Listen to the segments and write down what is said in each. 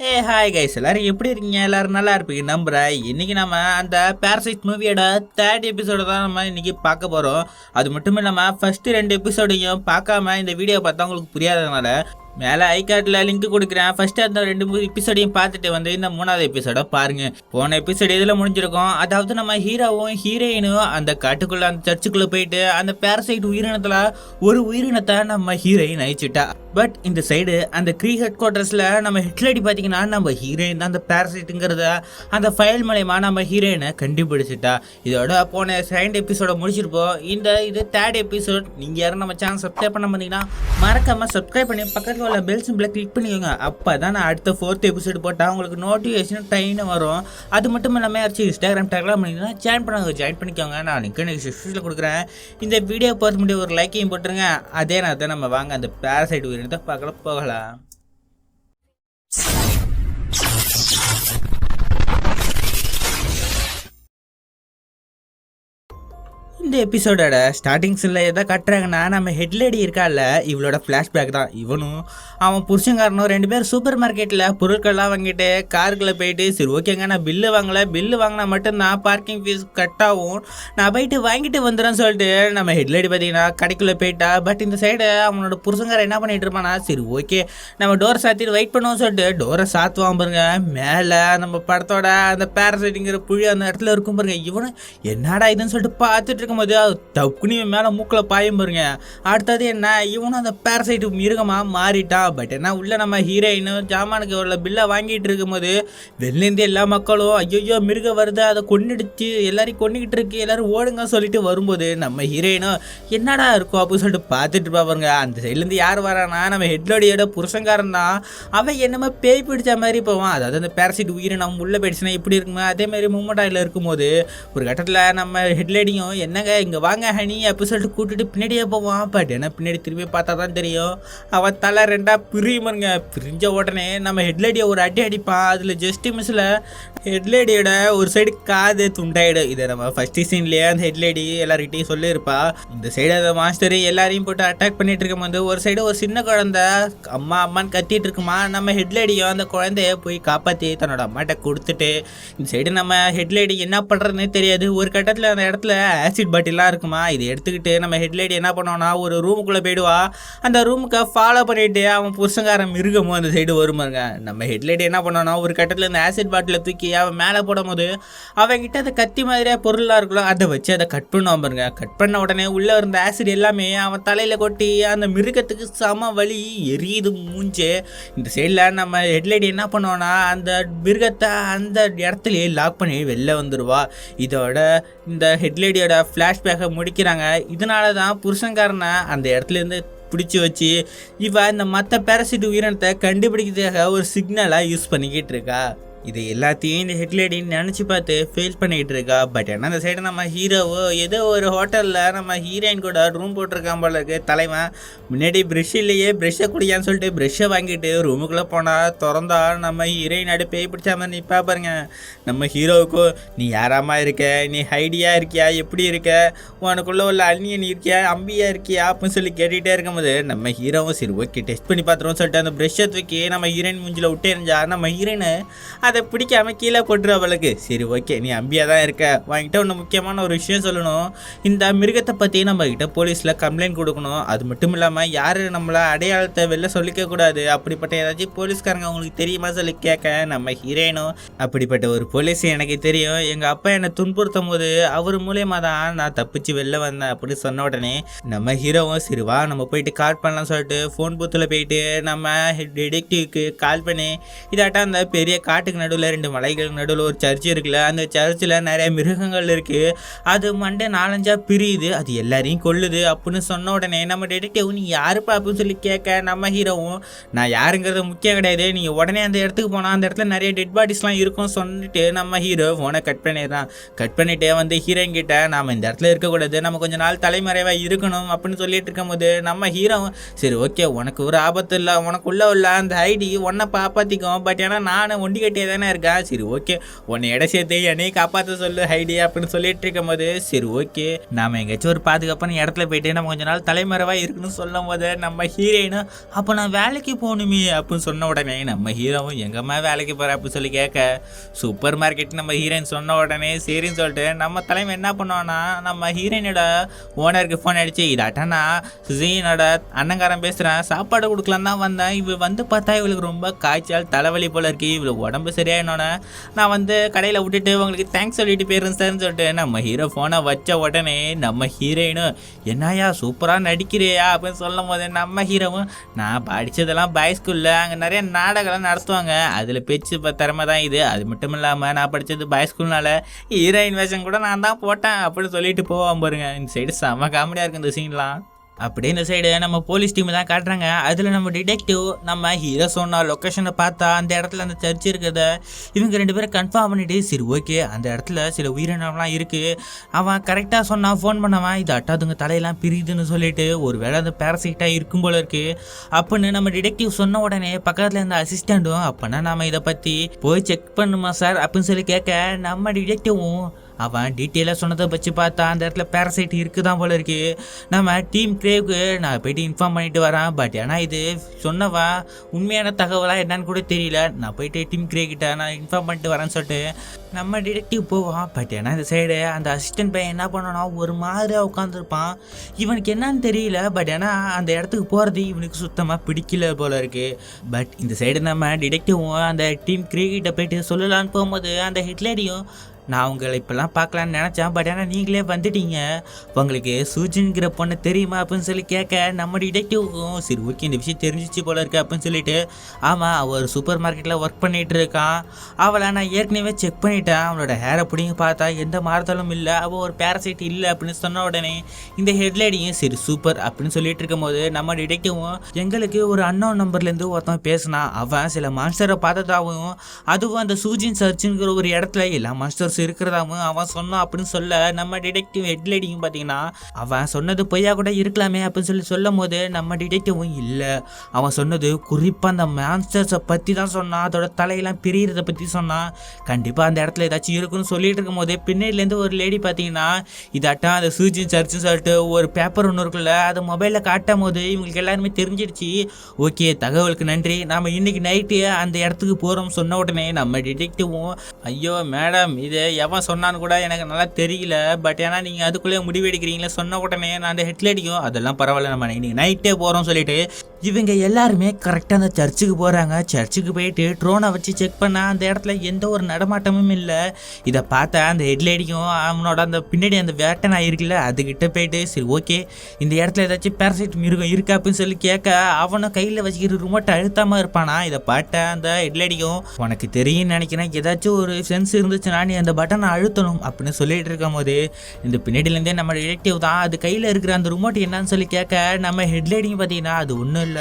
ஏ hi guys எல்லாரும் எப்படி இருக்கீங்க? எல்லாரும் நல்லா இருப்பீங்க. நம்புறேன். இன்றைக்கி நம்ம அந்த பேரசைட் மூவியோட தேர்ட் எபிசோடை தான் நம்ம இன்றைக்கி பார்க்க போகிறோம் அது மட்டும் இல்லாமல் ஃபஸ்ட்டு ரெண்டு எபிசோடையும் பார்க்காம இந்த வீடியோ பார்த்தா உங்களுக்கு புரியாததுனால மேலே ஐ லிங்க் கொடுக்குறேன். ஃபஸ்ட்டு அந்த ரெண்டு மூணு எபிசோடையும் பார்த்துட்டு வந்து இந்த மூணாவது எபிசோடை பாருங்கள் போன எபிசோடு இதில் முடிஞ்சிருக்கும்? அதாவது நம்ம ஹீரோவும் ஹீரோயினும் அந்த காட்டுக்குள்ளே அந்த சர்ச்சுக்குள்ளே போயிட்டு அந்த பேரசைட் உயிரினத்தில் ஒரு உயிரினத்தை நம்ம ஹீரோயின் அழிச்சிட்டா. பட் இந்த சைடு அந்த க்ரீ ஹெட் குவார்ட்டர்ஸில் நம்ம ஹெட்லடி பார்த்தீங்கன்னா நம்ம ஹீரோயின் தான் அந்த பேரசைட்டுங்கிறத அந்த ஃபைல் மூலயமா நம்ம ஹீரோயினை கண்டுபிடிச்சிட்டா. இதோட போன செகண்ட் எபிசோட முடிச்சிருப்போம். இந்த இது தேர்ட் எபிசோட் நீங்கள் யாரும் நம்ம சேனல் சப்ஸ்கிரைப் பண்ண மாட்டீங்கன்னா மறக்காம சப்ஸ்கிரைப் பண்ணி பக்கத்தில் உள்ள பெல் சிம்பிளை கிளிக் பண்ணிக்கோங்க. அப்போ தான் நான் அடுத்த ஃபோர்த் எபிசோடு போட்டால் உங்களுக்கு நோட்டிஃபிகேஷன் டைம் வரும். அது மட்டும் இல்லாமல் யாராச்சும் இன்ஸ்டாகிராம் டேக்லாம் பண்ணிங்கன்னா ஜாயின் பண்ணாங்க ஜாயின் பண்ணிக்கோங்க. நான் லிங்க் டிஸ்கிரிப்ஷனில் கொடுக்குறேன். இந்த வீடியோ பார்த்து முடிய ஒரு லைக்கையும் போட்டுருங்க. அதே நேரத்தை நம்ம வாங்க அந்த பேரசைட் உயிரினத்தை பார்க்கலாம் போகலாம் இந்த எபிசோடோட ஸ்டார்டிங்ஸில் எதை கட்டுறாங்கன்னா நம்ம ஹெட்லேடி இருக்கால இவளோட ஃப்ளாஷ்பேக் தான். இவனும் அவன் புருஷங்காரனும் ரெண்டு பேரும் சூப்பர் மார்க்கெட்டில் பொருட்கள்லாம் வாங்கிட்டு காருக்குள்ளே போயிட்டு சரி ஓகேங்க நான் பில்லு வாங்கலை பில்லு வாங்கினா மட்டும்தான் பார்க்கிங் ஃபீஸ் கட் ஆகும். நான் போயிட்டு வாங்கிட்டு வந்துடுறேன்னு சொல்லிட்டு நம்ம ஹெட்லேடி பார்த்தீங்கன்னா கடைக்குள்ளே போயிட்டா. பட் இந்த சைடு அவனோட புருஷங்காரன் என்ன பண்ணிட்டு இருப்பானா சரி ஓகே நம்ம டோரை சாத்திட்டு வெயிட் பண்ணுவோம் சொல்லிட்டு டோரை சாத்துவான் பாருங்க. மேலே நம்ம படத்தோட அந்த பேரசைட்டிங்கிற புழி அந்த இடத்துல இருக்கும் பாருங்க. இவனு என்னடா இதுன்னு சொல்லிட்டு பார்த்துட்டு இருக்கும்போது அது தப்புனி மேலே மூக்கில் பாயும் பாருங்க. அடுத்தது என்ன? இவனும் அந்த பேரசைட்டு மிருகமாக மாறிட்டான் பட் என்ன உள்ளே நம்ம ஹீரோயினும் ஜாமானுக்கு உள்ள பில்லை வாங்கிட்டு இருக்கும்போது வெளிலேருந்து எல்லா மக்களும் ஐயோ மிருகம் வருது அதை கொண்டுடுச்சு எல்லாரையும் கொண்டுகிட்டு இருக்கு எல்லாரும் ஓடுங்க சொல்லிட்டு வரும்போது நம்ம ஹீரோயினும் என்னடா இருக்கும்? அப்படின்னு சொல்லிட்டு பார்த்துட்டு பாருங்க. அந்த சைட்லேருந்து யார் வரானா நம்ம ஹெட்லோடியோட புருஷங்காரன் தான். அவன் என்னமோ பேய் பிடிச்ச மாதிரி போவான். அதாவது அந்த பேரசைட் உயிரை நம்ம உள்ளே போயிடுச்சுன்னா எப்படி இருக்குமோ? அதே மாதிரி மூமெண்ட் ஆயில் இருக்கும்போது ஒரு கட்டத்தில் நம்ம ஹெட்லேடியும் என்னங்க இங்கே வாங்க ஹனி அப்படி சொல்லிட்டு கூட்டிட்டு பின்னாடியே போவான். பட் என்ன பின்னாடி திரும்பி பார்த்தா தான் தெரியும். அவன் தலை ரெண்டாக பிரியுமருங்க பிரிஞ்ச உடனே நம்ம ஹெட்லேடியை ஒரு அடி அடிப்பான். அதில் ஜஸ்ட் மிஸ்ஸில் ஹெட்லேடியோட ஒரு சைடு காது துண்டாயிடும். இதை நம்ம ஃபர்ஸ்ட் சீன்லேயே அந்த ஹெட்லேடி எல்லார்கிட்டையும் சொல்லியிருப்பா. இந்த சைடு அந்த மாஸ்டர் எல்லாரையும் போட்டு அட்டாக் பண்ணிட்டு இருக்கும்போது ஒரு சைடு ஒரு சின்ன குழந்த அம்மா அம்மான்னு கத்திட்டு இருக்குமா? நம்ம ஹெட்லேடியோ அந்த குழந்தைய போய் காப்பாற்றி தன்னோட அம்மாட்ட கொடுத்துட்டு இந்த சைடு நம்ம ஹெட்லேடி என்ன பண்ணுறதுனே தெரியாது. ஒரு கட்டத்தில் அந்த இடத்துல ஆசிட் பாட்டிலாம் இருக்குமா? இதை எடுத்துக்கிட்டு நம்ம ஹெட்லைட் என்ன பண்ணுவோம்னா ஒரு ரூமுக்குள்ளே போயிடுவா. அந்த ரூமுக்கு ஃபாலோ பண்ணிட்டு அவன் புருஷங்காரன் மிருகமும் அந்த சைடு வருமாருங்க நம்ம ஹெட்லைட் என்ன பண்ணோம்னா ஒரு கட்டத்தில் இந்த ஆசிட் பாட்டிலை தூக்கி அவன் மேலே போடும்போது அவன்கிட்ட அந்த கத்தி மாதிரியாக பொருளாக இருக்கலாம் அதை வச்சு அதை கட் பண்ணுவான் பாருங்க. கட் பண்ண உடனே உள்ளே இருந்த ஆசிட் எல்லாமே அவன் தலையில் கொட்டி அந்த மிருகத்துக்கு சம வலி எரியுது மூஞ்சு. இந்த சைடில் நம்ம ஹெட்லைட் என்ன பண்ணோன்னா அந்த மிருகத்தை அந்த இடத்துலயே லாக் பண்ணி வெளில வந்துடுவா இதோட இந்த ஹெட்லைடியோட ஃப்ளாஷ்பேக்கை முடிக்கிறாங்க. இதனால தான் புருஷங்காரனை அந்த இடத்துல இருந்து பிடிச்சி வச்சு இவ இந்த மற்ற பேரசிட் உயிரினத்தை கண்டுபிடிக்கிறதுக்காக ஒரு சிக்னலாக யூஸ் பண்ணிக்கிட்டு இருக்கா. இது எல்லாத்தையும் இந்த ஹெட்லேடின்னு நினச்சி பார்த்து ஃபீல் பண்ணிகிட்டு இருக்கா. பட் என்ன அந்த சைடு நம்ம ஹீரோவோ ஏதோ ஒரு ஹோட்டலில் நம்ம ஹீரோயின் கூட ரூம் போட்டிருக்கான் போல இருக்கு. தலைவன் முன்னாடி ப்ரெஷ் இல்லையே ப்ரெஷ்ஷை குடியான்னு சொல்லிட்டு ப்ரெஷ்ஷை வாங்கிட்டு ரூமுக்குள்ளே போனால் திறந்தா நம்ம ஹீரோயின் அடு பேய் பிடிச்சா மாதிரி நிற்பா பாருங்க. நம்ம ஹீரோவுக்கும் நீ யாராமா இருக்க? நீ ஹைடியா இருக்கியா? எப்படி இருக்க? உனக்குள்ளே உள்ள அல்னியன் இருக்கியா? அம்பியா இருக்கியா? அப்படின்னு சொல்லி கேட்டுகிட்டே இருக்கும்போது நம்ம ஹீரோவும் சரி ஓகே டெஸ்ட் பண்ணி பார்த்துருவோம் சொல்லிட்டு அந்த ப்ரெஷ்ஷை தூக்கி நம்ம ஹீரோயின் மூஞ்சில் விட்டு இருந்தா நம்ம ஹீரோயின் அதை பிடிக்காம கீழே போட்டுரு அவளுக்கு. சரி ஓகே நீ அம்பியா தான் இருக்க. வாங்கிட்ட ஒன்று முக்கியமான ஒரு விஷயம் சொல்லணும். இந்த மிருகத்தை பற்றி நம்மக்கிட்ட போலீஸில் கம்ப்ளைண்ட் கொடுக்கணும். அது மட்டும் இல்லாமல் யார் நம்மளை அடையாளத்தை வெளில சொல்லிக்க கூடாது? அப்படிப்பட்ட ஏதாச்சும் போலீஸ்காரங்க உங்களுக்கு தெரியுமா சொல்லி கேட்க? நம்ம ஹீரோயினும் அப்படிப்பட்ட ஒரு போலீஸ் எனக்கு தெரியும். எங்கள் அப்பா என்னை துன்புறுத்தும் போது அவர் மூலியமாக தான் நான் தப்பிச்சு வெளில வந்தேன் அப்படின்னு சொன்ன உடனே நம்ம ஹீரோவும் சரிவா நம்ம போயிட்டு கால் பண்ணலாம் சொல்லிட்டு ஃபோன் பூத்தில் போயிட்டு நம்ம டிடெக்டிவ்க்கு கால் பண்ணி இதாட்டா அந்த பெரிய காட்டுக்கு நடுவில் ரெண்டு மலைகளுக்கு நடுவில் ஒரு சர்ச் இருக்குல்ல அந்த சர்ச்சில் நிறைய மிருகங்கள் இருக்குது அது மண்டை நாலஞ்சாக பிரியுது. அது எல்லாரையும் கொள்ளுது அப்படின்னு சொன்ன உடனே நம்ம டிடெக்டிவ் நீ யாருப்பா அப்படின்னு சொல்லி கேட்க நம்ம ஹீரோவும் நான் யாருங்கிறது முக்கியம் கிடையாது. நீங்கள் உடனே அந்த இடத்துக்கு போனால் அந்த இடத்துல நிறைய டெட் பாடிஸ்லாம் இருக்கும் சொல்லிட்டு நம்ம ஹீரோ ஃபோனை கட் பண்ணிடுறான். கட் பண்ணிட்டு வந்து ஹீரோயின் கிட்ட நாம் இந்த இடத்துல இருக்கக்கூடாது நம்ம கொஞ்ச நாள் தலைமறைவாக இருக்கணும். அப்படின்னு சொல்லிட்டு இருக்கும்போது நம்ம ஹீரோ சரி ஓகே உனக்கு ஒரு ஆபத்து இல்லை. உனக்குள்ளே உள்ள அந்த ஐடி உன்னை பாப்பாத்திக்கும் பட் ஏன்னா நான் ஒண்டி கட்டியாக தானே இருக்கா? சரி ஓகே உன்னை இட சேர்த்து என்னையும் காப்பாற்ற சொல்லு ஹைடி அப்படின்னு சொல்லிட்டு இருக்கும் போது சரி ஓகே நாம எங்கேயாச்சும் ஒரு பாதுகாப்பான இடத்துல போயிட்டு நம்ம கொஞ்ச நாள் தலைமறைவாக இருக்குன்னு சொல்லும் போது நம்ம ஹீரோயினும் அப்போ நான் வேலைக்கு போகணுமே அப்படின்னு சொன்ன உடனே நம்ம ஹீரோவும் எங்கம்மா வேலைக்கு போகிற அப்படின்னு சொல்லி கேட்க சூப்பர் மார்க்கெட் நம்ம ஹீரோயின் சொன்ன உடனே சரின்னு சொல்லிட்டு நம்ம தலைமை என்ன பண்ணுவோன்னா நம்ம ஹீரோயினோட ஓனருக்கு ஃபோன் அடிச்சு இதாட்டனா சுசீனோட அண்ணங்காரன் பேசுகிறேன் சாப்பாடு கொடுக்கலாம் தான் வந்தேன். இவ வந்து பார்த்தா இவளுக்கு ரொம்ப காய்ச்சல் தலைவலி போல இருக்கு. இவளுக்கு உடம்பு சரியாயினோடனே நான் வந்து கடையில் விட்டுட்டு உங்களுக்கு தேங்க்ஸ் சொல்லிட்டு போயிருந்தேன் சார்னு சொல்லிட்டு நம்ம ஹீரோ ஃபோனை வச்ச உடனே நம்ம ஹீரோயினும் என்னையா சூப்பராக நடிக்கிறியா? அப்படின்னு சொல்லும் போது நம்ம ஹீரோவும் நான் படித்ததெல்லாம் பாய் ஸ்கூலில் அங்கே நிறைய நாடகம்லாம் நடத்துவாங்க. அதில் பேச்சு திறமை தான் இது. அது மட்டும் இல்லாமல் நான் படித்தது பாய் ஸ்கூல்னால ஹீரோயின் வேஷம் கூட நான் தான் போட்டேன் அப்படின்னு சொல்லிட்டு போவான் பாருங்க. இந்த சைடு செம்ம காமெடியாக இருக்கு இந்த சீன்லாம் அப்படியே இந்த சைடு நம்ம போலீஸ் டீம் தான் காட்டுறாங்க. அதில் நம்ம டிடெக்டிவ் நம்ம ஹீரோ சொன்ன லொக்கேஷனை பார்த்தா அந்த இடத்துல அந்த சர்ச் இருக்கிறத இவங்க ரெண்டு பேரும் கன்ஃபார்ம் பண்ணிட்டு சரி ஓகே அந்த இடத்துல சில உயிரினம்லாம் இருக்குது அவன் கரெக்டாக சொன்னான் ஃபோன் பண்ணவன் இது அட்டாதுங்க தலையெல்லாம் பிரியுதுன்னு சொல்லிட்டு ஒரு வேளை அந்த பேரசைட்டாக இருக்கும் போல இருக்குது அப்படின்னு நம்ம டிடெக்டிவ் சொன்ன உடனே பக்கத்தில் இருந்த அசிஸ்டண்ட்டும் அப்போனா நாம் இதை பற்றி போய் செக் பண்ணுமா சார் அப்படின்னு சொல்லி கேட்க நம்ம டிடெக்டிவும் அவன் டீட்டெயிலாக சொன்னதை வச்சு பார்த்தா அந்த இடத்துல பேரசைட் இருக்குதான் போல இருக்கு. நம்ம டீம் கிரேவுக்கு நான் போயிட்டு இன்ஃபார்ம் பண்ணிட்டு வரேன். பட் ஆனால் இது சொன்னவா உண்மையான தகவலாக என்னன்னு கூட தெரியல. நான் போயிட்டு டீம் கிரே கிட்ட நான் இன்ஃபார்ம் பண்ணிட்டு வரேன்னு சொல்லிட்டு நம்ம டிடெக்டிவ் போவான். பட் ஏன்னா இந்த சைடு அந்த அசிஸ்டன்ட் பையன் என்ன பண்ணனா ஒரு மாதிரியாக உட்காந்துருப்பான் இவனுக்கு என்னன்னு தெரியல. பட் ஏன்னா அந்த இடத்துக்கு போகிறது இவனுக்கு சுத்தமாக பிடிக்கல போல இருக்கு. பட் இந்த சைடு நம்ம டிடெக்டிவும் அந்த டீம் கிரே கிட்ட போயிட்டு சொல்லலான்னு போகும்போது அந்த ஹிட்லரியும் நான் உங்களை இப்போல்லாம் பார்க்கலான்னு நினச்சேன் பட் ஆனால் நீங்களே வந்துட்டீங்க. உங்களுக்கு சூஜின்கிற பொண்ணு தெரியுமா அப்படின்னு சொல்லி கேட்க நம்ம டிடெக்டிவ்க்கும் சரி ஓகே இந்த விஷயம் தெரிஞ்சிச்சு போல இருக்கு அப்படின்னு சொல்லிட்டு ஆமாம் அவர் சூப்பர் மார்க்கெட்டில் ஒர்க் பண்ணிகிட்டு இருக்கான். அவளை நான் ஏற்கனவே செக் பண்ணிட்டேன். அவளோட ஹேரை பிடிங்க பார்த்தா எந்த மாறுதலும் இல்லை. அவள் ஒரு பேரசைட் இல்லை அப்படின்னு சொன்ன உடனே இந்த ஹெட்லைடியும் சரி சூப்பர் அப்படின்னு சொல்லிட்டு இருக்கும்போது நம்ம டிடெக்டிவும் எங்களுக்கு ஒரு அன்னோன் நம்பர்லேருந்து ஒருத்தன் பேசினான். அவன் சில மான்ஸ்டரை பார்த்ததாகவும் அதுவும் அந்த சூஜின் சர்ச்சுங்கிற ஒரு இடத்துல எல்லா மாஸ்டர்ஸ் இருக்கிறதாவும் அவன் சொன்னான் அப்படின்னு சொல்ல நம்ம டிடெக்டிவ் ஹெட்லைட்டிங் பார்த்தீங்கன்னா அவன் சொன்னது பொய்யா கூட இருக்கலாமே அப்படின்னு சொல்லி சொல்லும் போது நம்ம டிடெக்டிவும் இல்லை. அவன் சொன்னது குறிப்பாக அந்த மான்ஸ்டர்ஸை பற்றி தான் சொன்னான். அதோட தலையெல்லாம் பிரியறதை பற்றி சொன்னான். கண்டிப்பாக அந்த இடத்துல ஏதாச்சும் இருக்குன்னு சொல்லிட்டு இருக்கும்போது பின்னாடிலேருந்து ஒரு லேடி பார்த்தீங்கன்னா இதாட்டம் அந்த சூஜின் சர்ச்சுன்னு சொல்லிட்டு ஒரு பேப்பர் ஒன்று இருக்குல்ல அதை மொபைலில் காட்டும் போது இவங்களுக்கு எல்லாருமே தெரிஞ்சிடுச்சு ஓகே தகவலுக்கு நன்றி. நாம் இன்னைக்கு நைட்டு அந்த இடத்துக்கு போகிறோம் சொன்ன உடனே நம்ம டிடெக்டிவும் ஐயோ மேடம் இது எவன் சொன்னான்னு கூட எனக்கு நல்லா தெரியல. பட் ஏன்னா நீங்கள் அதுக்குள்ளேயே முடிவு எடுக்கிறீங்களே சொன்ன உடனே நான் அந்த ஹெட்லைட்டியும் அதெல்லாம் பரவாயில்ல நம்ம இன்னைக்கு நைட்டே போகிறோம் சொல்லிட்டு இவங்க எல்லாருமே கரெக்டாக அந்த சர்ச்சுக்கு போகிறாங்க சர்ச்சுக்கு போயிட்டு ட்ரோனை வச்சு செக் பண்ணால் அந்த இடத்துல எந்த ஒரு நடமாட்டமும் இல்லை. இதை பார்த்தா அந்த ஹெட்லைடியும் அவனோட அந்த பின்னாடி அந்த வேட்டை ஆகிருக்குல்ல அதுக்கிட்ட போயிட்டு சரி ஓகே இந்த இடத்துல ஏதாச்சும் பேரசைட் மிருகம் இருக்கா அப்படின்னு சொல்லி கேட்க அவனும் கையில் வச்சுக்கிற ரிமோட்டை அழுத்தாமல் இருப்பானா? இதை பார்த்தா அந்த ஹெட்லைடியும் உனக்கு தெரியும்னு நினைக்கிறேன். ஏதாச்சும் ஒரு சென்ஸ் இருந்துச்சுன்னா நீ அந்த பட்டனை அழுத்தணும் அப்படின்னு சொல்லிட்டு இருக்கும் போது இந்த பின்னாடியிலேருந்தே நம்ம ரிலேட்டிவ் தான் அது கையில் இருக்கிற அந்த ரிமோட் என்னன்னு சொல்லி கேட்க நம்ம ஹெட்லைடிங் பார்த்தீங்கன்னா அது ஒன்றும் இல்லை.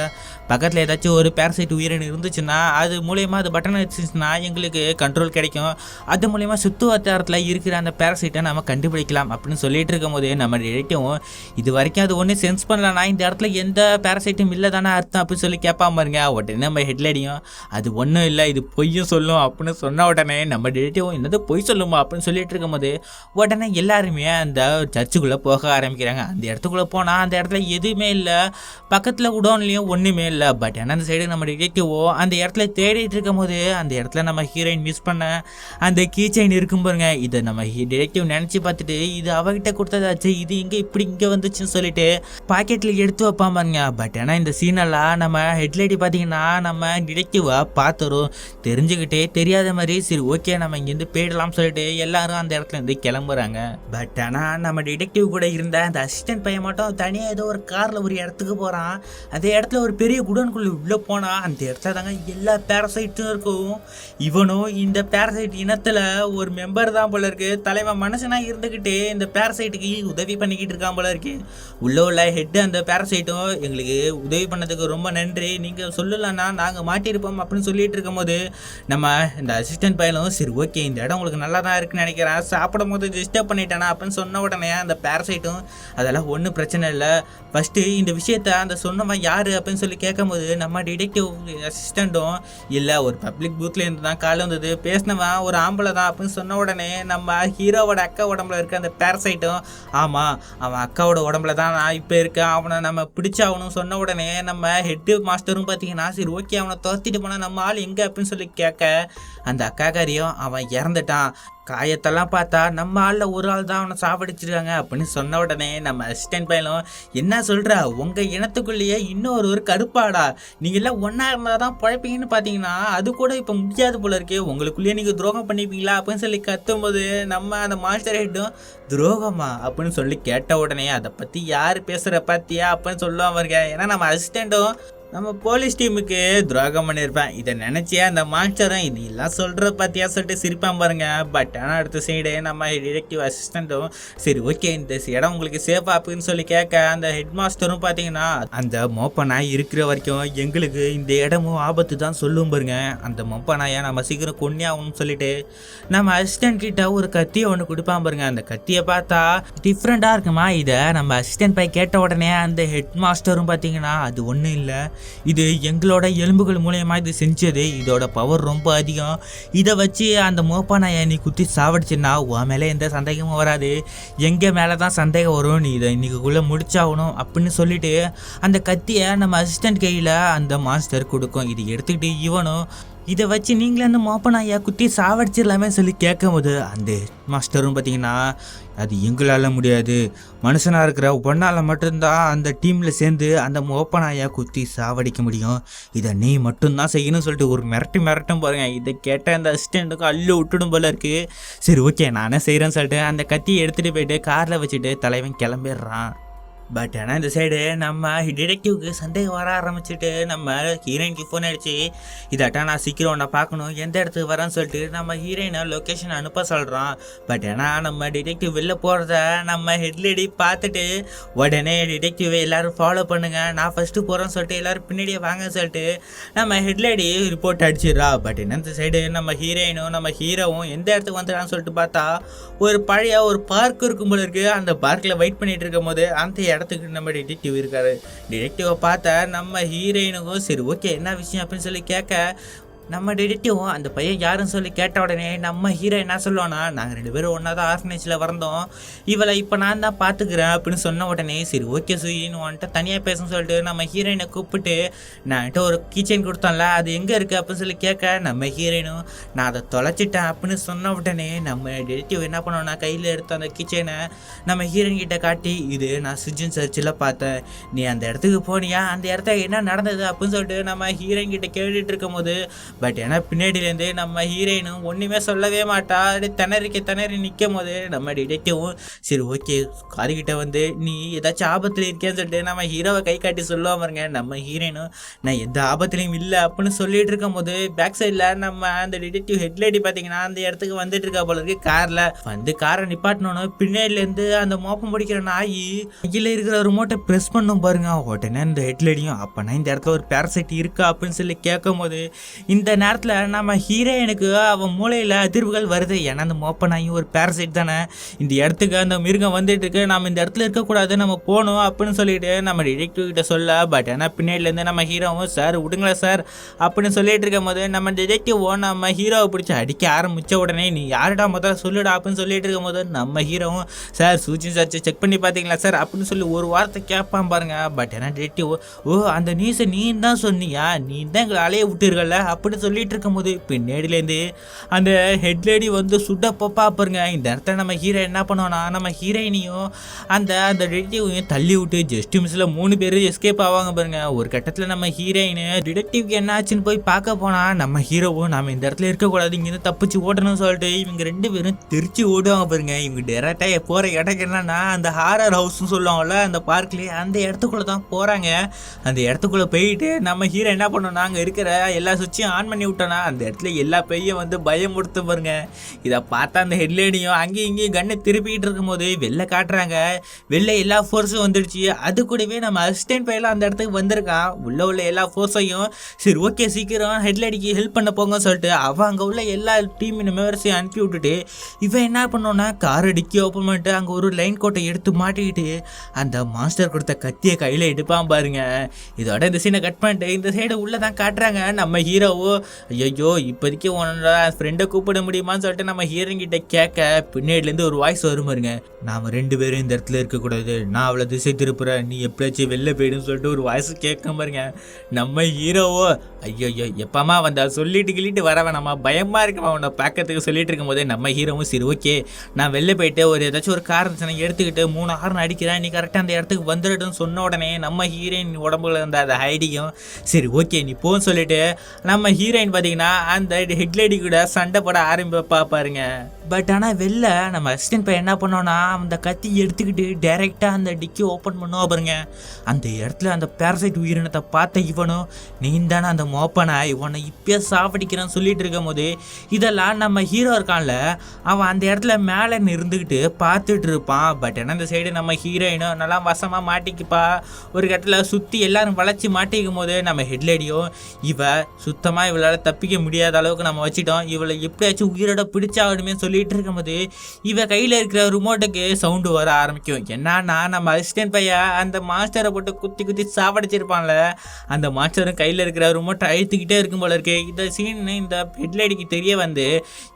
பக்கத்தில் ஏதாச்சும் ஒரு பேரசைட் உயிரினம் இருந்துச்சுன்னா அது மூலயமா அது பட்டன் வச்சுச்சுன்னா எங்களுக்கு கண்ட்ரோல் கிடைக்கும். அது மூலயமா சுற்று வட்டாரத்தில் இருக்கிற அந்த பேரசைட்டை நம்ம கண்டுபிடிக்கலாம் அப்படின்னு சொல்லிட்டு இருக்கும் போதே நம்ம ரிலேட்டிவும் இது வரைக்கும் அது ஒன்றும் சென்ஸ் பண்ணலன்னா இந்த இடத்துல எந்த பேரசைட்டும் இல்லை தானே அர்த்தம் அப்படின்னு சொல்லி கேட்பாம பாருங்க. உடனே நம்ம ஹெட்லைடியும் அது ஒன்றும் இல்லை இது பொய்யும் சொல்லும் அப்படின்னு சொன்ன உடனே நம்ம ரிலேட்டிவும் என்னது பொய் சொல்லுமா அப்படின்னு சொல்லிட்டு இருக்கும்போது உடனே எல்லாருமே அந்த சர்ச்சுக்குள்ளே போக ஆரம்பிக்கிறாங்க. அந்த இடத்துக்குள்ளே போனால் அந்த இடத்துல எதுவுமே இல்லை. பக்கத்தில் உடோன்லேயும் ஒன்றுமே இல்லை. பட் ஆனால் அந்த சைடு நம்ம டிடெக்டிவோ அந்த இடத்துல தேடிட்டு இருக்கும் போது அந்த இடத்துல நம்ம ஹீரோயின் மிஸ் பண்ண அந்த கீ செயின் இருக்கும் பாருங்க. இதை நம்ம டிடெக்டிவ் நினச்சி பார்த்துட்டு இது அவகிட்ட கொடுத்ததாச்சு இது இங்கே இப்படி இங்கே வந்துச்சுன்னு சொல்லிட்டு பாக்கெட்டில் எடுத்து வைப்பான் பாருங்க. பட் ஆனால் இந்த சீனெல்லாம் நம்ம ஹெட்லைட்டி பார்த்தீங்கன்னா நம்ம டிடெக்டிவாக பார்த்துரும். தெரிஞ்சுக்கிட்டே தெரியாத மாதிரி சரி ஓகே நம்ம இங்கேருந்து போயிடலாம்னு சொல்லிட்டு எல்லாரும் அந்த இடத்துல இருந்து கிளம்புறாங்க. பட் ஆனால் நம்ம டிடெக்டிவ் கூட இருந்த அந்த அசிஸ்டன்ட் பையன் மட்டும் தனியாக ஏதோ ஒரு காரில் ஒரு இடத்துக்கு போகிறான் அந்த இடத்துல ஒரு பெரிய குடோனுக்குள்ளே உள்ளே போனால் அந்த இடத்துல தாங்க எல்லா பேரசைட்டும் இருக்கும். இவனும் இந்த பேரசைட் இனத்தில் ஒரு மெம்பர் தான் போல இருக்கு. தலைவன் மனுஷனாக இருந்துக்கிட்டு இந்த பேரசைட்டுக்கு உதவி பண்ணிக்கிட்டு இருக்கான் போல இருக்கு. உள்ளே உள்ள ஹெட்டு அந்த பேரசைட்டும் எங்களுக்கு உதவி பண்ணதுக்கு ரொம்ப நன்றி. நீங்கள் சொல்லலன்னா நாங்கள் மாட்டியிருப்போம் அப்படின்னு சொல்லிட்டு இருக்கும்போது நம்ம இந்த அசிஸ்டன்ட் பையனும் சரி ஓகே இந்த இடம் உங்களுக்கு நல்லா தான் இருக்குன்னு நினைக்கிறேன் சாப்பிடும் போது டிஸ்டர்ப் பண்ணிட்டேனா அப்படின்னு சொன்ன உடனே அந்த பேரசைட்டும் அதெல்லாம் ஒன்றும் பிரச்சனை இல்லை. ஃபஸ்ட்டு இந்த விஷயத்த அந்த சொன்னவன் யார்? அப்படின்னு சொல்லி கேட்கும்போது நம்ம டிடெக்டிவ் அசிஸ்டண்ட்டும் இல்லை ஒரு பப்ளிக் பூத்தில் இருந்து தான் கால் வந்தது. பேசினவன் ஒரு ஆம்பளை தான். அப்படின்னு சொன்ன உடனே நம்ம ஹீரோவோட அக்கா உடம்புல இருக்க அந்த பேரசைட்டும் ஆமாம் அவன் அக்காவோட உடம்புல தான் நான் இப்போ இருக்கேன். அவனை நம்ம பிடிச்சாகணும். சொன்ன உடனே நம்ம ஹெட்டு மாஸ்டரும் பார்த்தீங்கன்னா சரி ஓகே அவனை துரத்திட்டு போனால் நம்ம ஆள் எங்கே? அப்படின்னு சொல்லி கேட்க அந்த அக்காக்காரியும் அவன் இறந்துட்டான். காயத்தெல்லாம் பார்த்தா நம்ம ஆளில் ஒரு ஆள் தான் அவனை சாவடிச்சிருக்காங்க அப்படின்னு சொன்ன உடனே நம்ம அசிஸ்டன்ட் பையனும் என்ன சொல்கிற உங்கள் இனத்துக்குள்ளேயே இன்னொரு ஒரு கருப்பாடா? நீங்கள் எல்லாம் ஒன்றா இருந்தால் தான் பழைப்பீங்கன்னு பார்த்தீங்கன்னா அது கூட இப்போ முடியாது போல இருக்கே. உங்களுக்குள்ளேயே நீங்கள் துரோகம் பண்ணிப்பீங்களா? அப்படின்னு சொல்லி கத்தும்போது நம்ம அந்த மாஸ்டர் ஹெட்டும் துரோகமா? அப்படின்னு சொல்லி கேட்ட உடனே அதை பற்றி யார் பேசுகிற பார்த்தியா அப்படின்னு சொல்லுவாங்க ஏன்னா நம்ம அசிஸ்டண்ட்டும் நம்ம போலீஸ் டீமுக்கு துரோகம் பண்ணியிருப்பேன் இதை நினச்சி அந்த மாஸ்டரும் இது எல்லாம் சொல்கிற பார்த்தியா சொல்லிட்டு சிரிப்பான் பாருங்க. பட் ஆனால் அடுத்த சைடு நம்ம டிடெக்டிவ் அசிஸ்டண்ட்டும் சரி ஓகே இந்த இடம் உங்களுக்கு சேஃப் அப்படின்னு சொல்லி கேட்க அந்த ஹெட் மாஸ்டரும் பார்த்தீங்கன்னா அந்த மோப்பனாய் இருக்கிற வரைக்கும் எங்களுக்கு இந்த இடமும் ஆபத்து தான் சொல்லும் பாருங்க. அந்த மொப்பனாயை நம்ம சீக்கிரம் கொன்னியாகணும்னு ஆகணும்னு சொல்லிட்டு நம்ம அசிஸ்டன்ட் கிட்ட ஒரு கத்தியை ஒன்று கொடுப்பான் பாருங்க. அந்த கத்தியை பார்த்தா டிஃப்ரெண்ட்டாக இருக்குமா? இதை நம்ம அசிஸ்டன்ட் பை கேட்ட உடனே அந்த ஹெட் மாஸ்டரும் பார்த்தீங்கன்னா அது ஒன்றும் இல்லை. இது எங்களோட எலும்புகள் மூலயமா இது செஞ்சது. இதோட பவர் ரொம்ப அதிகம். இதை வச்சு அந்த மோப்பானாயை நீ குத்தி சாவடிச்சுன்னா உன் மேலே எந்த சந்தேகமும் வராது. எங்கள் மேலே தான் சந்தேகம் வரும். நீ இதை இன்னைக்குள்ளே முடிச்சாகணும் அப்படின்னு சொல்லிட்டு அந்த கத்தியை நம்ம அசிஸ்டன்ட் கையில் அந்த மாஸ்டர் கொடுக்கும். இது எடுத்துக்கிட்டு இவனும் இதை வச்சு நீங்களே அந்த மோப்பனாயா குத்தி சாவடிச்சிடலாமே சொல்லி கேட்கும்போது அந்த மாஸ்டரும் பார்த்தீங்கன்னா அது எங்களால் முடியாது. மனுஷனாக இருக்கிற ஒன்றால் மட்டும்தான் அந்த டீமில் சேர்ந்து அந்த மோப்பனாயா குத்தி சாவடிக்க முடியும். இதை நீ மட்டும்தான் செய்யணும்னு சொல்லிட்டு ஒரு மிரட்டி மிரட்டும் பாருங்க. இதை கேட்ட அந்த அசிஸ்டண்ட்டுக்கும் அள்ளு விட்டுடும் போல இருக்குது சரி ஓகே நானே செய்கிறேன்னு சொல்லிட்டு அந்த கத்தியை எடுத்துகிட்டு போயிட்டு காரில் வச்சுட்டு தலைவன் கிளம்பிடுறான். பட் ஆனால் இந்த சைடு நம்ம டிடெக்டிவ்க்கு சந்தேகம் வர ஆரம்பிச்சுட்டு நம்ம ஹீரோயினுக்கு ஃபோன் அடிச்சு இதாட்டா நான் சீக்கிரம் உன்னை பார்க்கணும். எந்த இடத்துக்கு வரேன்னு சொல்லிட்டு நம்ம ஹீரோயினை லொக்கேஷன் அனுப்ப சொல்கிறோம் பட் ஏன்னா நம்ம டிடெக்டிவ் வெளில போகிறத நம்ம ஹெட்லேடி பார்த்துட்டு உடனே டிடெக்டிவை எல்லாரும் ஃபாலோ பண்ணுங்க. நான் ஃபஸ்ட்டு போகிறேன்னு சொல்லிட்டு எல்லோரும் பின்னாடியே வாங்க சொல்லிட்டு நம்ம ஹெட்லேடி ரிப்போர்ட் அடிச்சிடுறா. பட் என்ன இந்த சைடு நம்ம ஹீரோயினும் நம்ம ஹீரோவும் எந்த இடத்துக்கு வந்துடான்னு சொல்லிட்டு பார்த்தா ஒரு பழைய ஒரு பார்க் இருக்கும் போல இருக்குது அந்த பார்க்கில் வெயிட் பண்ணிகிட்டு இருக்கும் போது அந்த இடத்துக்கு நம்ம டிடெக்டிவ் இருக்காரு. டிடெக்டிவை பார்த்தா நம்ம ஹீரோயினுக்கும் சரி ஓகே என்ன விஷயம் அப்படின்னு சொல்லி கேட்க நம்ம டிடெக்டிவும் அந்த பையன் யாருன்னு சொல்லி கேட்ட உடனே நம்ம ஹீரோ என்ன சொல்லுவானா நாங்கள் ரெண்டு பேரும் ஒன்றா தான் ஆர்ஃபனேஜில் வந்தோம் இவளை இப்போ நான் தான் பார்த்துக்கிறேன் அப்படின்னு சொன்ன உடனே சரி ஓகே சுயின்னு வந்துட்டு தனியாக பேசணும்னு சொல்லிட்டு நம்ம ஹீரோயினை கூப்பிட்டு நான்கிட்ட ஒரு கீச்சைன் கொடுத்தோம்ல அது எங்கே இருக்குது அப்படின்னு சொல்லி கேட்க நம்ம ஹீரோயினும் நான் அதை தொலைச்சிட்டேன் அப்படின்னு சொன்ன உடனே நம்ம டிடெக்டிவ் என்ன பண்ணோம்னா கையில் எடுத்த அந்த கீச்சைனை நம்ம ஹீரோயின் கிட்ட காட்டி இது நான் சுஜின் சர்ச்சில் பார்த்தேன். நீ அந்த இடத்துக்கு போனியா? அந்த இடத்த என்ன நடந்தது? அப்படின்னு சொல்லிட்டு நம்ம ஹீரோயின் கிட்ட கேட்டுட்டு இருக்கும்போது பட் ஏன்னா பின்னாடியிலேருந்து நம்ம ஹீரோயினும் ஒன்றுமே சொல்லவே மாட்டா. அப்படியே திணறிக்க திணறி நிற்கும் போது நம்ம டிடெக்டிவும் சரி ஓகே காதுகிட்ட வந்து நீ ஏதாச்சும் ஆபத்தில் இருக்கேன்னு சொல்லிட்டு நம்ம ஹீரோவை கை காட்டி சொல்லுவோம் பாருங்க. நம்ம ஹீரோயினும் நான் எந்த ஆபத்துலையும் இல்லை அப்படின்னு சொல்லிட்டு இருக்கும்போது பேக் சைடில் நம்ம அந்த டிடெக்டிவ் ஹெட்லைட்டி பார்த்தீங்கன்னா அந்த இடத்துக்கு வந்துட்டு இருக்கா போல இருக்கு காரில். வந்து காரை நிப்பாட்டினோன்னு பின்னாடிலேருந்து அந்த மோப்பம் பிடிக்கிற நாய் கீழே இருக்கிற ரிமோட்டை ப்ரெஸ் பண்ணும் பாருங்க. உடனே இந்த ஹெட்லைட்டியும் அப்போனா இந்த இடத்துல ஒரு பேரசைட் இருக்கா? அப்படின்னு சொல்லி கேட்கும் போது இந்த இந்த நேரத்தில் நம்ம ஹீரோயினுக்கு அவன் மூளையில் அதிர்வுகள் வருது. ஏன்னா அந்த மோப்பனாயும் ஒரு பேரசைட் தானே. இந்த இடத்துக்கு அந்த மிருகம் வந்துட்டு இருக்கு நம்ம இந்த இடத்துல இருக்கக்கூடாது. நம்ம போகணும் அப்படின்னு சொல்லிட்டு நம்ம டிடெக்டிவ் கிட்ட சொல்ல பட் ஆனால் பின்னாடிலேருந்து நம்ம ஹீரோவும் சார் விடுங்களேன் சார் அப்படின்னு சொல்லிட்டு இருக்கும் போது நம்ம டிடெக்டிவும் நம்ம ஹீரோவை பிடிச்சி அடிக்க ஆரம்பிச்ச உடனே நீ யாருடா முதல்ல சொல்லுடா அப்படின்னு சொல்லிட்டு இருக்கும் போது நம்ம ஹீரோவும் சார் சூச்சி சார் செக் பண்ணி பார்த்தீங்களா சார் அப்படின்னு சொல்லி ஒரு வார்த்தை கேட்பான் பாருங்க. பட் ஏன்னா டிடெக்டிவ் ஓ அந்த நியூஸை நீ தான் சொன்னியா? நீ தான் எங்களை அலைய விட்டுருக்கல அப்படின்னு சொல்லிட்டு இருக்கும்போது பின்னாடிலேருந்து அந்த ஹெட் லேடி வந்து சுட்ட பொப்பா பாருங்க. இந்த இடத்துல நம்ம ஹீரோ என்ன பண்ணுவோன்னா நம்ம ஹீரோயினையும் அந்த அந்த டிடெக்டிவையும் தள்ளி விட்டு ஜஸ்ட் மிஸ்ல மூணு பேர் எஸ்கேப் ஆவாங்க பாருங்க. ஒரு கட்டத்தில் நம்ம ஹீரோயின் டிடெக்டிவ்க்கு என்ன ஆச்சுன்னு போய் பார்க்க போனால் நம்ம ஹீரோவும் நம்ம இந்த இடத்துல இருக்கக்கூடாது இங்கேருந்து தப்பிச்சு ஓட்டணும்னு சொல்லிட்டு இவங்க ரெண்டு பேரும் திருச்சி ஓடுவாங்க பாருங்க. இவங்க டேரக்டாக போகிற இடம் என்னன்னா அந்த ஹாரர் ஹவுஸ்னு சொல்லுவாங்கல்ல அந்த பார்க்லேயே அந்த இடத்துக்குள்ளே தான் போகிறாங்க அந்த இடத்துக்குள்ளே போயிட்டு நம்ம ஹீரோ என்ன பண்ணோம்னா அங்கே இருக்கிற எல்லா சுவிட்சையும் ஆன் ஆன் பண்ணி விட்டோன்னா அந்த இடத்துல எல்லா பையும் வந்து பயமுடுத்து பாருங்க. இதை பார்த்தா அந்த ஹெட்லைனையும் அங்கேயும் இங்கேயும் கண்ணை திருப்பிக்கிட்டு இருக்கும்போது வெளில காட்டுறாங்க. வெளில எல்லா ஃபோர்ஸும் வந்துடுச்சு. அது கூடவே நம்ம அசிஸ்டன்ட் பையெல்லாம் அந்த இடத்துக்கு வந்திருக்கான். உள்ள உள்ள எல்லா ஃபோர்ஸையும் சரி ஓகே சீக்கிரம் ஹெட்லைடிக்கு ஹெல்ப் பண்ண போங்கன்னு சொல்லிட்டு அவன் அங்கே உள்ள எல்லா டீம் மெம்பர்ஸையும் அனுப்பி விட்டுட்டு இவன் என்ன பண்ணோன்னா கார் டிக்கி ஓப்பன் பண்ணிட்டு அங்கே ஒரு லைன் கோட்டை எடுத்து மாட்டிக்கிட்டு அந்த மாஸ்டர் கொடுத்த கத்தியை கையில் எடுப்பான் பாருங்க. இதோட இந்த சீனை கட் பண்ணிட்டு இந்த சைடு உள்ளே தான் காட்டுறாங்க. நம்ம ஹீரோவோ ஐயோ இப்போதைக்கு உன்னோட ஃப்ரெண்டை கூப்பிட முடியுமான்னு சொல்லிட்டு நம்ம ஹீரோயின் கிட்ட கேட்க பின்னாடிலேருந்து ஒரு வாய்ஸ் வரும் பாருங்க. நாம ரெண்டு பேரும் இந்த இடத்துல இருக்கக்கூடாது. நான் அவளை திசை திருப்புறேன் நீ எப்படியாச்சும் வெளில போயிடுன்னு சொல்லிட்டு ஒரு வாய்ஸ் கேட்க பாருங்க. நம்ம ஹீரோவோ ஐயோ ஐயோ எப்பமா வந்தா? சொல்லிட்டு கிள்ளிட்டு வர வேணாமா? பயமா இருக்குமா? உன்னை பார்க்கறதுக்கு சொல்லிட்டு இருக்கும்போதே நம்ம ஹீரோவும் சரி ஓகே நான் வெளில போயிட்டு ஒரு ஏதாச்சும் ஒரு கார் இருந்துச்சுன்னா எடுத்துக்கிட்டு மூணு ஹார்ன் அடிக்கிறேன் நீ கரெக்டாக அந்த இடத்துக்கு வந்துடுன்னு சொன்ன உடனே நம்ம ஹீரோயின் உடம்புல இருந்த அந்த ஹைடியும் சரி ஓகே நீ போன்னு சொல்லிட்டு நம்ம ஹீரோயின் பார்த்தீங்கன்னா அந்த ஹெட்லைடி கூட சண்டை போட ஆரம்பிப்பா பாருங்க. பட் ஆனால் வெளில நம்ம அசிஸ்டன்ட் பையன் என்ன பண்ணோன்னா அந்த கத்தி எடுத்துக்கிட்டு டைரெக்டாக அந்த டிக்கி ஓப்பன் பண்ணுவோம் பாருங்க. அந்த இடத்துல அந்த பேரசைட் உயிரினத்தை பார்த்த இவனும் நீ தானே அந்த மோப்பனா? இவனை இப்பயே சாவடிக்கிறான்னு சொல்லிட்டு இருக்கும் போது இதெல்லாம் நம்ம ஹீரோ இருக்கான்ல அவன் அந்த இடத்துல மேலே இருந்துக்கிட்டு பார்த்துட்டு இருப்பான். பட் ஏன்னா இந்த சைடு நம்ம ஹீரோயினும் நல்லா வசமாக மாட்டிக்குப்பா. ஒரு இடத்துல சுற்றி எல்லாரும் வளைச்சி மாட்டிக்கும் போது நம்ம ஹெட்லேடியும் இவ சுத்தமாக இவளால் தப்பிக்க முடியாத அளவுக்கு நம்ம வச்சிட்டோம். இவளை எப்படியாச்சும் உயிரோட பிடிச்சாகணுமே சொல்லிட்டு இருக்கும்போது இவ கையில் இருக்கிற ரிமோட்டுக்கு சவுண்டு வர ஆரம்பிக்கும். என்னன்னா நம்ம அசிஸ்டன்ட் பையன் அந்த மாஸ்டரை போட்டு குத்தி குத்தி சாவடிச்சிருப்பான்ல. அந்த மாஸ்டரும் கையில் இருக்கிற ரிமோட்டை அழுத்துக்கிட்டே இருக்கும் போல இருக்கு. இந்த சீன் இந்த ஹெட்லைட்டுக்கு தெரிய வந்து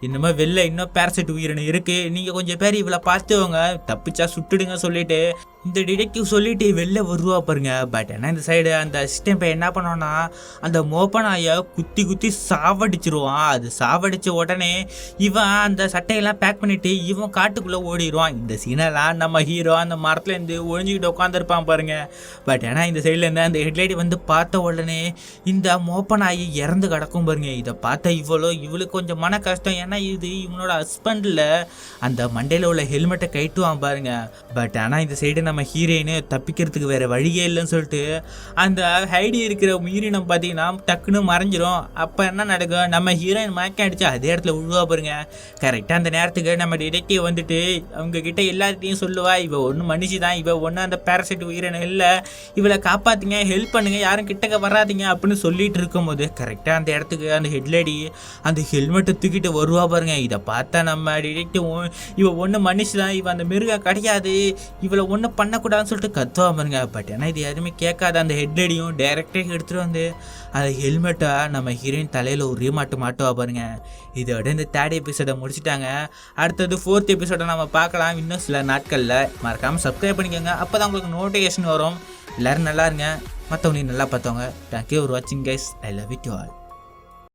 என்னமோ வெளில இன்னும் பேரசைட் உயிரினம் இருக்குது நீங்கள் கொஞ்சம் பேர் இவளை பார்த்துவங்க தப்பிச்சா சுட்டுடுங்க சொல்லிட்டு இந்த டிடெக்டிவ் சொல்லிட்டு வெளில வருவா பாருங்க. பட் ஆனால் இந்த சைடு அந்த அசிஸ்டன்ட் பையன் என்ன பண்ணோன்னா அந்த மோப்பனாயை குத்தி குத்தி சாவடிச்சிருவான் அது சாவடிச்ச உடனே இவன் அந்த சட்டையெல்லாம் பேக் பண்ணிட்டு இவன் காட்டுக்குள்ளே ஓடிடுவான். இந்த சீனெல்லாம் நம்ம ஹீரோ அந்த மரத்துலேருந்து ஒழிஞ்சிக்கிட்டு உட்காந்துருப்பான் பாருங்க. பட் ஆனால் இந்த சைட்லேருந்து அந்த ஹெட்லைட் வந்து பார்த்த உடனே இந்த மோப்பனாயி இறந்து கிடக்கும் பாருங்க. இதை பார்த்தா இவ்வளோ இவளுக்கு கொஞ்சம் மன கஷ்டம். ஏன்னா இது இவனோட ஹஸ்பண்டில் அந்த மண்டையில் உள்ள ஹெல்மெட்டை கைட்டுவான் பாருங்க. பட் ஆனால் இந்த சைடு நம்ம நம்ம ஹீரோயின் தப்பிக்கிறதுக்கு வேற வழியே இல்லைன்னு சொல்லிட்டு அந்த ஹைடி இருக்கிற உயிரினம் பார்த்தீங்கன்னா டக்குன்னு மறைஞ்சிரும். அப்போ என்ன நடக்கும்? நம்ம ஹீரோயின் மயக்கம் அடிச்சு அதே இடத்துல உழுவா பாருங்க. கரெக்டாக அந்த நேரத்துக்கு நம்ம டிடெக்டிவ் வந்துட்டு அவங்க கிட்ட எல்லாத்தையும் சொல்லுவா இவ ஒன்று மனுஷி தான் இவ ஒன்றும் அந்த பேரசைட் உயிரினம் இல்லை. இவளை காப்பாத்துங்க ஹெல்ப் பண்ணுங்க யாரும் கிட்டக்க வராதீங்க அப்படின்னு சொல்லிட்டு இருக்கும்போது கரெக்டாக அந்த இடத்துக்கு அந்த ஹெட்லேடி அந்த ஹெல்மெட்டை தூக்கிட்டு வருவா பாருங்க. இதை பார்த்தா நம்ம டிடெக்டிவ் இவ ஒன்று மனுஷி தான் இவ அந்த மிருகம் கிடையாது. இவளை ஒன்றும் பண்ணக்கூடாதுன்னு சொல்லிட்டு கத்துவா பாருங்க. பட் ஏன்னா இது யாருமே கேட்காத அந்த ஹெட்லடியும் டைரக்டாக எடுத்துகிட்டு வந்து அந்த ஹெல்மெட்டை நம்ம ஹீரோயின் தலையில் ஒரு ரீமாட்டு மாட்டுவா பாருங்க. இதோட இந்த தேர்ட் எபிசோடை முடிச்சிட்டாங்க. அடுத்தது ஃபோர்த் எபிசோடை நம்ம பார்க்கலாம் இன்னும் சில நாட்களில். மறக்காமல் சப்ஸ்கிரைப் பண்ணிக்கோங்க. அப்போ தான் உங்களுக்கு நோட்டிஃபிகேஷன் வரும். எல்லோரும் நல்லா இருங்க. மற்றவங்க நல்லா பார்த்தவங்க தேங்க்யூ ஃபார் வாட்சிங் guys I love it you all